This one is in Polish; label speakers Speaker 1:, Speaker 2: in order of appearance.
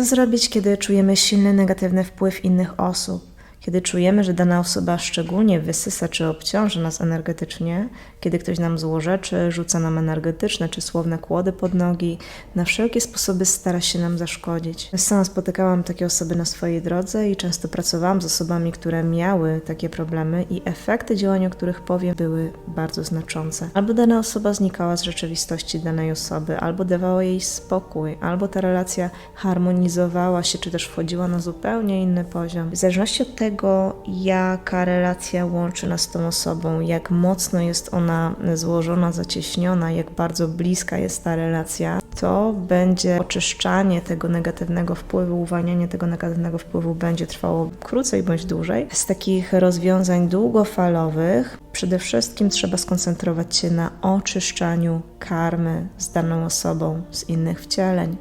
Speaker 1: Co zrobić, kiedy czujemy silny negatywny wpływ innych osób? Kiedy czujemy, że dana osoba szczególnie wysysa czy obciąża nas energetycznie, kiedy ktoś nam złorzeczy, rzuca nam energetyczne czy słowne kłody pod nogi, na wszelkie sposoby stara się nam zaszkodzić. Sama spotykałam takie osoby na swojej drodze i często pracowałam z osobami, które miały takie problemy i efekty działania, o których powiem, były bardzo znaczące. Albo dana osoba znikała z rzeczywistości danej osoby, albo dawała jej spokój, albo ta relacja harmonizowała się, czy też wchodziła na zupełnie inny poziom. W zależności od tego, jaka relacja łączy nas z tą osobą, jak mocno jest ona złożona, zacieśniona, jak bardzo bliska jest ta relacja, to będzie oczyszczanie tego negatywnego wpływu, uwalnianie tego negatywnego wpływu będzie trwało krócej bądź dłużej. Z takich rozwiązań długofalowych przede wszystkim trzeba skoncentrować się na oczyszczaniu karmy z daną osobą z innych wcieleń.